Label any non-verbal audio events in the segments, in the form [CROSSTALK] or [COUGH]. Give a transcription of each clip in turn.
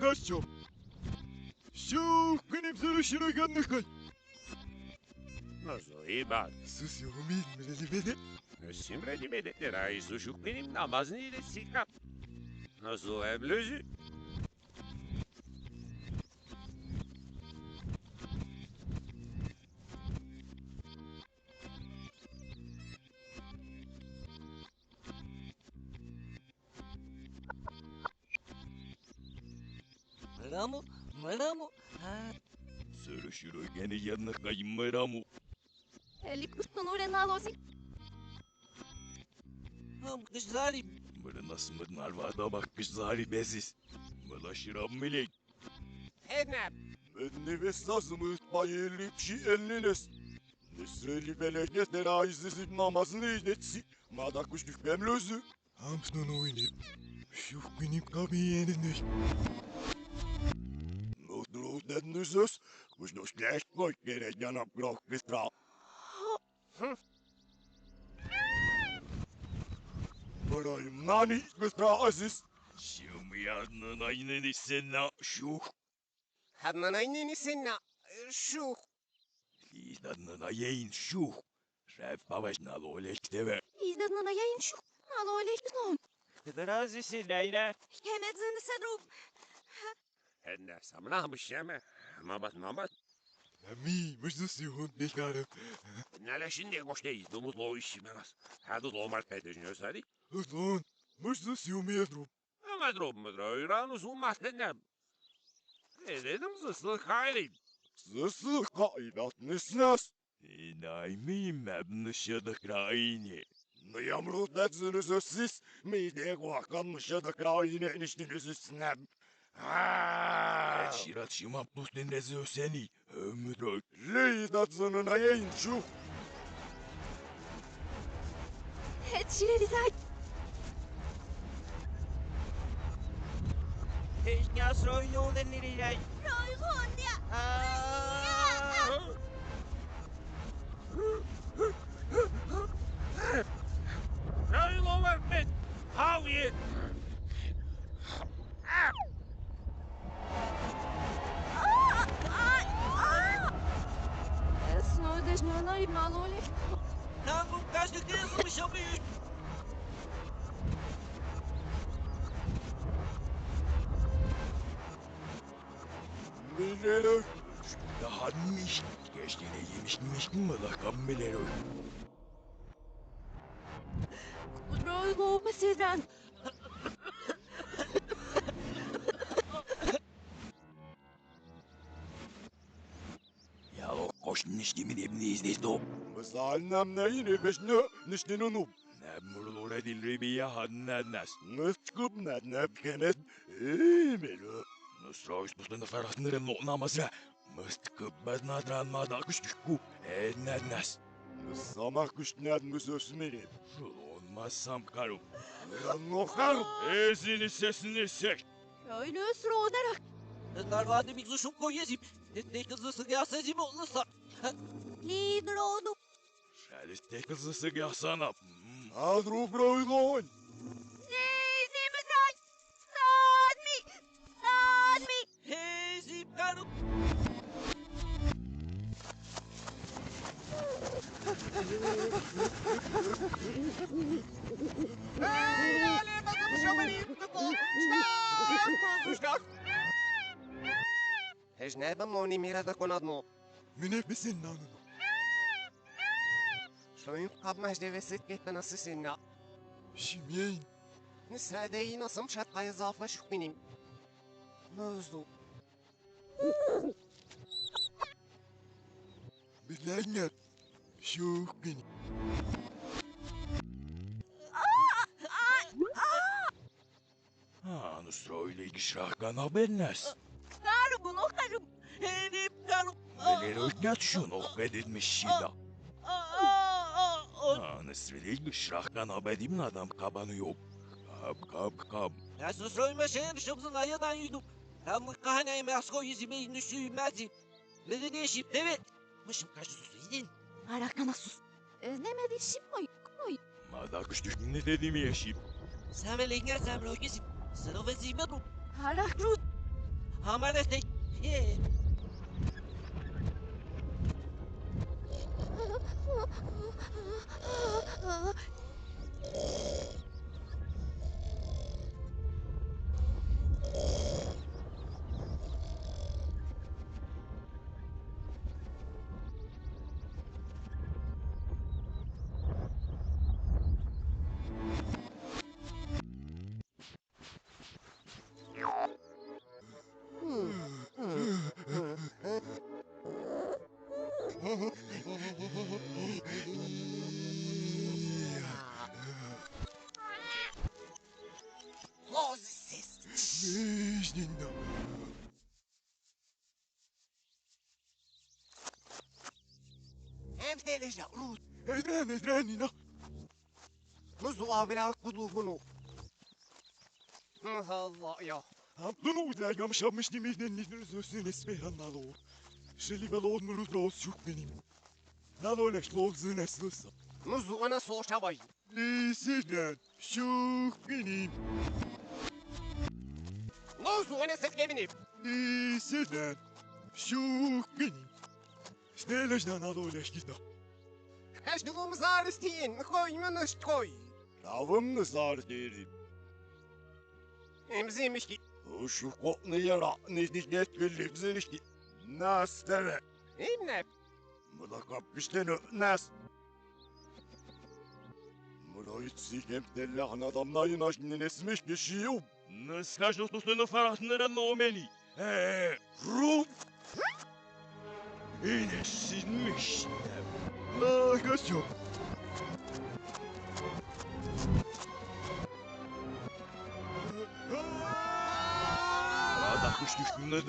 Nakascio. Siu, kanim sarışına gannakay. Nasıl iyi bak. Sus meleli beni. Simre dimede rai suşuk benim namaz neydi sikap. Nasıl evlözü? Sarışına gene yanakay meramu. Eli kustan uğren alosi. ham kızlarım. Bana nasıl mırnar vardı bak kızları beziz. Bana şıram melek. Ednep. Ben nefes lazım bayılıp şi elnines. Nesreli beleket eraizlisi namazını eydetsi. Mada kuş düşmem lözü. Hamsın oynayıp. Şu benim kabiyyeninde. Kuş doş gleş koy gere yanap grok kısra. Barayım nani kısra aziz. Şimdi yanına aynı senna şu. Hadnan aynı senna. Şu. Lidanına yayın şu. Şef babaşna lolekte ve. İzdan na yayın şu. Alo elekton. Kıdrazisi Leyla. Kemet zindi sedrub. Edne samlamış yeme. Mabat mabat. Ami, müsste sie hund nicht gerade. Nele şimdi koştayız. Dumuz lo işi meras. Hadi dolmar pedejini ösari. Hızlan, müsste sie um mehr drum. Ama drop mu dro? İranus ummat ednem. Ne dedim zıslı kaylin. Zısı kaidat nisnas. Nein, mi mebnışadık raini. Nıyamrut etsiniz össiz. Mide guakanmışadık raini eniştiniz üstünem. Şirat şimaplus dinlezi seni. Ömrü. Leydat zınına yayın şu. Çilerizak. Ich nas roy yoden nirirei. Roy gondia. Ah. Milero. Daha nicht. Geçtiğine yemiş mi la kammelero. Roy go mesidran. Ja, och koş nişti mi dem nizde do. Mesela ne yine beşne nişti nunu. Ne murul redil ribiya hannanas. Nıskıp ne ne kenet. Eee melo. Nusra üstüne ferasnırın no namazra. Mıstıkıp bez nadran mada küştüşku. E nednes. Sama küştned müsösmeri. Olmazsam karım. Lan no karım. Ezini sesini sek. Roy lös rodarak. Kızlar vardı bir kuşum koyayım. Ne ne kızısı gelse gibi olursa. Lid rodu. Şeliste kızısı gelsana. Adru broylon. Ejneba moni mira da konadmo. Mine misin nanunu? Şoyun kabmaj devesit gitme nasıl sinna. Şimyeyin. Nisradeyi nasım şatkaya zafa şuk benim. Mözdu. Bilenler. Şu beni. Ha, Nusra öyle işrahkan habernes. Karım bunu karım. Hey zipkanım. Neler öğret şunu edilmiş şila. Ha, Nusra değil işrahkan haberim adam kabanı yok. Kab kab kab. Ya sus soyma şeyin şımsın ayadan yudum. Tam bu kahanayım yasko yüzüme indüşüyüm mezim. Ne de değişim evet. Mışım kaçtı sus izin. Arakana sus. Ezlemedi şim moy. Moy. Mada kuş düşkünü dediğimi yaşayayım. Sen ve lenger sen bro gezim. Sana ve zime bu. Arak rut. Hamara tek. [LAUGHS] He. Nişnina. Hem teleja rut. Edren edrenina. Muzu avila kuduhunu. Allah ya. Hamdunu udagam şamış nimiden nidin sözün şuk benim. Nalo leş lozun esnısa. Muzu ana soğuşa bay. Lisiden şuk benim. Muzu ana sekeminim. Lisiden şuk benim. Sneleşten nalo leş gita. Kaçtığımız ağrıstin. Koy koy. Lavım nısar derim. Emziymiş ki. Şu koknu yara nidiklet birlik zilişki. Nas deve. Emne. Mıla kapmışten nas. Mıla hiç sikem tellan adamlayın aşkının esmiş geçiyor. Naskaş dostunu farahtıların nomeli. Eee, Rum. Yine sinmiş. Ah, kaçıyor. Ada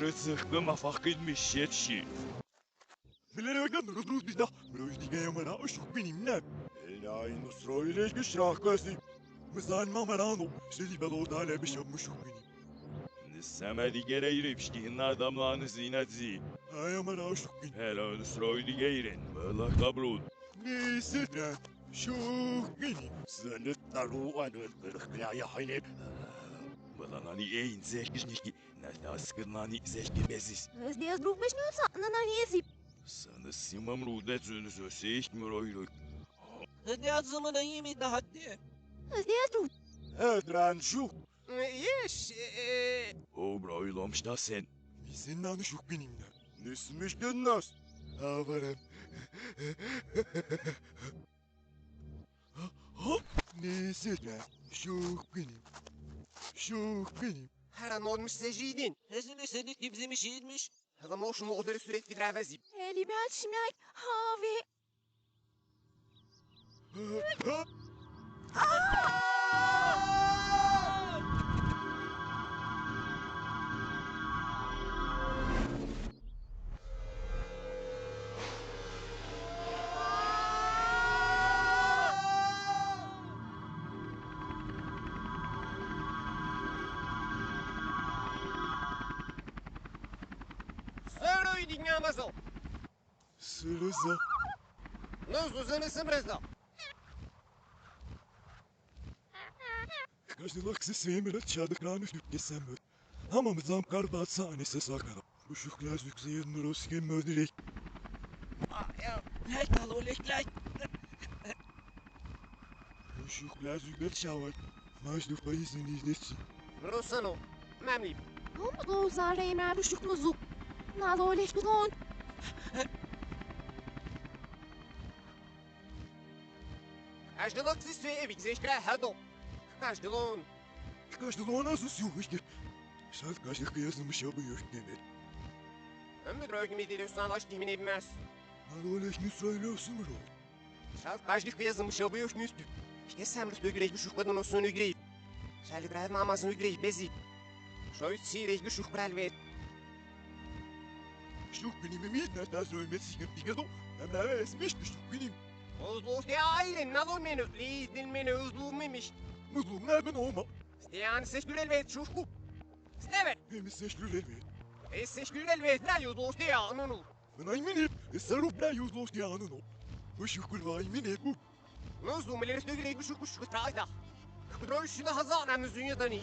rızıklı mafak etmiş yetşi. Bilerek nuruz bizde. Dige yamara uşuk benim ne? Elay nusro ile güçrak kasi. Mızan mamarano. Şeli belo dale bir şey uşuk benim. Nissemedi gereğirip şkihin adamlarını zinetzi. Ay amara uşuk benim. Helal nusro ile geyrin. Böyle kabrun. Neyse de. Şuk benim. Seni taru anıl kırıklaya haynep. Balanani ein zehkişniki. Nesta sıkınlani zehki beziz. Здесь друг начнется на навесе. Sana simam rudet zönüzü seyik müroyluk. Hadi azımına yemin de hadi. Здесь друг. Edren şu. Yeş. Eee. O broylamış da sen. Bizim nanı şuk benimle. Nismiş gönnas. Havarım. [LAUGHS] Hop. Neyse de. Şuk benim. Şuk benim. Her an olmuş secidin. Ezini seni kimsemiş yiyilmiş. Adam o şunu odları sürekli dravezim. Ребят, шмяй. Хави. Hop. Söroy dünyamazı. Sırıza. Muzu zını sımrızı. Каждый се свемера чадък рано в декембър. Ама ме знам кар бат сани се сакара. Ушух глазук за едно руске мъдри. Lek dal o lek lek. Ушух глазук бет шават. Маш до паизин издечи. Na, so nicht gewohnt. Аждалок си се е вик зешка хадо. Аждалон. Аждалон аз си ухишке. Сав каших каясным ще бы юрт немет. Hem de drögüm ediliyorsan aç kimin evmez. Bana öyle şimdi söylüyorsun mu? Şal kaçlık yazım şabı yok müstü. İşte sen rüstü güreş bir şuhkadın olsun ügreyip. Şal güreş mamasını ügreyip bezi. Şöyle siyreş bir şuhkral ver. Menü. Lizdin menü uzlu memiş. Mızlum ne ben olma. Steyan seş gürelvet şuşku. Stevet. Hem seçlülevi. Es seş gürelvet ne yudlu ste anunu. Ben ayminip. Sarıp ne yüzloş yanın o. Bu şukul vay mine bu. Nuzu milir üstü güreş bir şuk şuk trayda. Kudroy şunu hazana müzün yadani.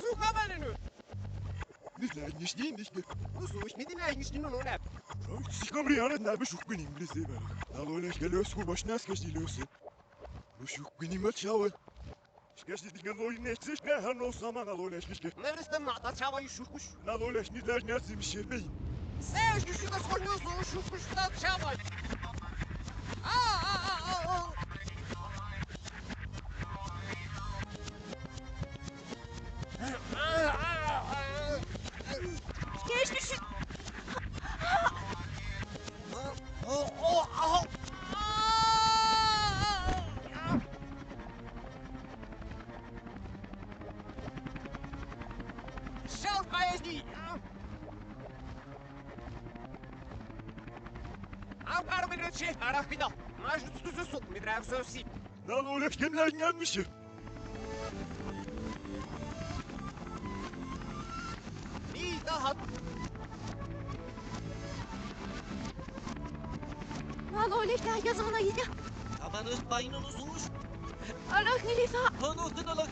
Suka bana nu. Nicht nicht so ich mit den eigentlich nur noch. Ich komme hier an, da bin ich bin İngilizce ben. Da öyle geliyoruz bu başına kaç diliyorsun. Bu şuk benim açağı. Şkaç dedik ne oyun ne çiz ne han o zaman al öyle şkik. Neresi mi ata çavayı şukuş? Na öyle ne der ne zim şey bey. Sen şu şu da soruyorsun şukuş da çavayı. Arahida, naj tutucusun, midrav sosit. Lan öyle kimden gelmişim? Bir daha... Lan öyle der yazımına gidiyor. Aman öz baynınız uç. Arah Nilüfer. Lan o kadar